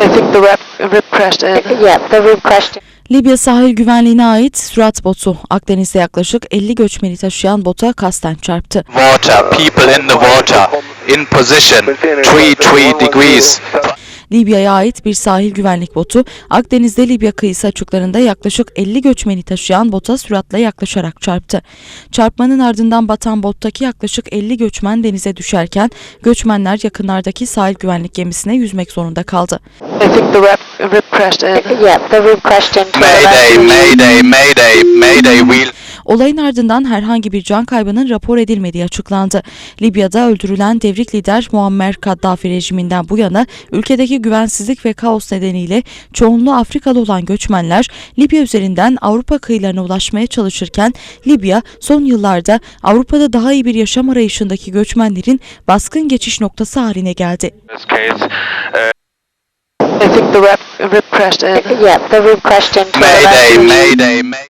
The. Yeah, the. Libya sahil güvenliğine ait sürat botu Akdeniz'de yaklaşık 50 göçmeni taşıyan bota kasten çarptı. water, people in the water, in position, 3 3 degrees. Libya'ya ait bir sahil güvenlik botu Akdeniz'de Libya kıyısı açıklarında yaklaşık 50 göçmeni taşıyan bota süratle yaklaşarak çarptı. Çarpmanın ardından batan bottaki yaklaşık 50 göçmen denize düşerken göçmenler yakınlardaki sahil güvenlik gemisine yüzmek zorunda kaldı. The Mayday, mayday, mayday, Olayın ardından herhangi bir can kaybının rapor edilmediği açıklandı. Libya'da öldürülen devrik lider Muammer Kaddafi rejiminden bu yana ülkedeki güvensizlik ve kaos nedeniyle çoğunluğu Afrikalı olan göçmenler Libya üzerinden Avrupa kıyılarına ulaşmaya çalışırken Libya son yıllarda Avrupa'da daha iyi bir yaşam arayışındaki göçmenlerin baskın geçiş noktası haline geldi. I think the in. Yeah, the the Mayday, mayday, mayday.